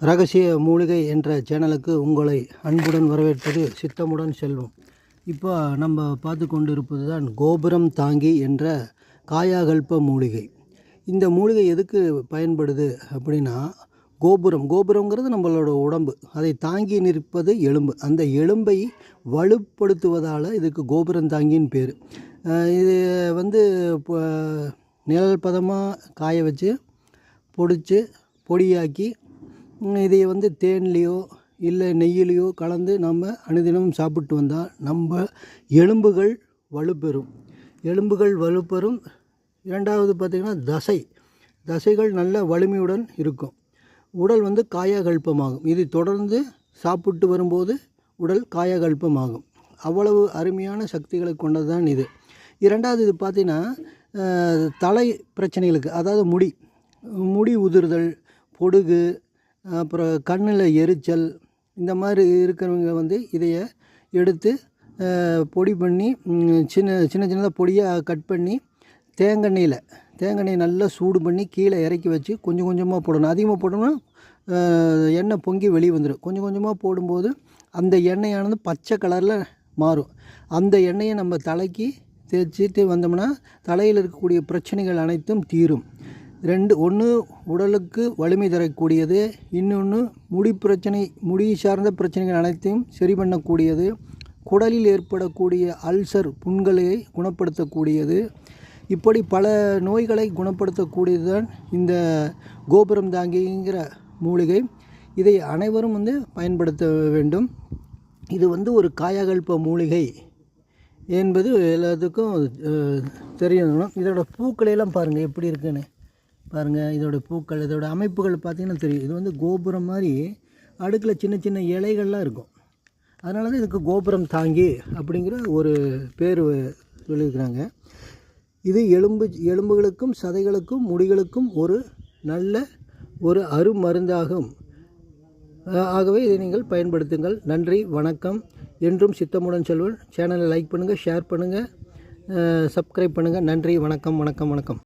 ரகசிய மூலிகை என்ற சேனலுக்கு உங்களை அன்புடன் வரவேற்பது சித்தமுடன் செல்வம். இப்போ நம்ம பார்த்து கொண்டு இருப்பது தான் கோபுரம் தாங்கி என்ற காயாகல்ப மூலிகை. இந்த மூலிகை எதுக்கு பயன்படுது அப்படின்னா கோபுரம். கோபுரங்கிறது நம்மளோட உடம்பு. அதை தாங்கி நிற்பது எலும்பு. அந்த எலும்பை வலுப்படுத்துவதால் இதுக்கு கோபுரம் தாங்கின்னு பேர். இது வந்து இப்போ நிழல் பதமாக காய வச்சு பொடிச்சு பொடியாக்கி இதை வந்து தேன்லேயோ இல்லை நெய்யிலையோ கலந்து நம்ம அனுதினமும் சாப்பிட்டு வந்தால் நம்ம எலும்புகள் வலுப்பெறும். எலும்புகள் வலுப்பெறும். இரண்டாவது பார்த்திங்கன்னா தசை. தசைகள் நல்ல வலிமையுடன் இருக்கும். உடல் வந்து காயகல்பமாகும். இது தொடர்ந்து சாப்பிட்டு வரும்போது உடல் காயகல்பமாகும். அவ்வளவு அருமையான சக்திகளை கொண்டது தான் இது. இரண்டாவது இது பார்த்திங்கன்னா தலை பிரச்சனைகளுக்கு அதாவது முடி. முடி உதிர்தல் பொடுகு அப்புறம் கண்ணில் எரிச்சல் இந்த மாதிரி இருக்கிறவங்க வந்து இதைய எடுத்து பொடி பண்ணி சின்ன சின்ன சின்னதாக பொடியாக கட் பண்ணி தேங்காய்ண்ணில் தேங்காய் நல்லா சூடு பண்ணி கீழே இறக்கி வச்சு கொஞ்சம் கொஞ்சமாக போடணும். அதிகமாக போட்டோம்னா எண்ணெய் பொங்கி வெளியே வந்துடும் கொஞ்சம் கொஞ்சமாக போடும்போது அந்த எண்ணெயானது பச்சை கலரில் மாறும். அந்த எண்ணெயை நம்ம தலைக்கு தேய்ச்சிட்டு வந்தோம்னா தலையில் இருக்கக்கூடிய பிரச்சனைகள் அனைத்தும் தீரும். ரெண்டு ஒன்று உடலுக்கு வலிமை தரக்கூடியது இன்னொன்று முடி பிரச்சனை முடி சார்ந்த பிரச்சனைகள் அனைத்தையும் சரி பண்ணக்கூடியது குடலில் ஏற்படக்கூடிய அல்சர் புண்களை குணப்படுத்தக்கூடியது. இப்படி பல நோய்களை குணப்படுத்தக்கூடியது தான் இந்த கோபுரம் தாங்கிங்கிற மூலிகை. இதை அனைவரும் வந்து பயன்படுத்த வேண்டும். இது வந்து ஒரு காயகல்ப மூலிகை என்பது எல்லாத்துக்கும் தெரியணும் இதோட பூக்களையெல்லாம் பாருங்கள் எப்படி இருக்குன்னு. பாருங்கள் இதோட பூக்கள் இதோட அமைப்புகள் பார்த்தீங்கன்னா தெரியும். இது வந்து கோபுரம் மாதிரி அடுக்கில் சின்ன சின்ன இலைகள்லாம் இருக்கும். அதனால தான் இதுக்கு கோபுரம் தாங்கி அப்படிங்கிற ஒரு பேர் சொல்லியிருக்கிறாங்க. இது எலும்பு எலும்புகளுக்கும் சதைகளுக்கும் முடிகளுக்கும் ஒரு நல்ல ஒரு அருமருந்தாகும். ஆகவே இதை நீங்கள் பயன்படுத்துங்கள். நன்றி வணக்கம். என்றும் சித்தமுடன் செல்வன் சேனலை லைக் பண்ணுங்கள் ஷேர் பண்ணுங்கள் சப்ஸ்கிரைப் பண்ணுங்கள் நன்றி வணக்கம் வணக்கம் வணக்கம்.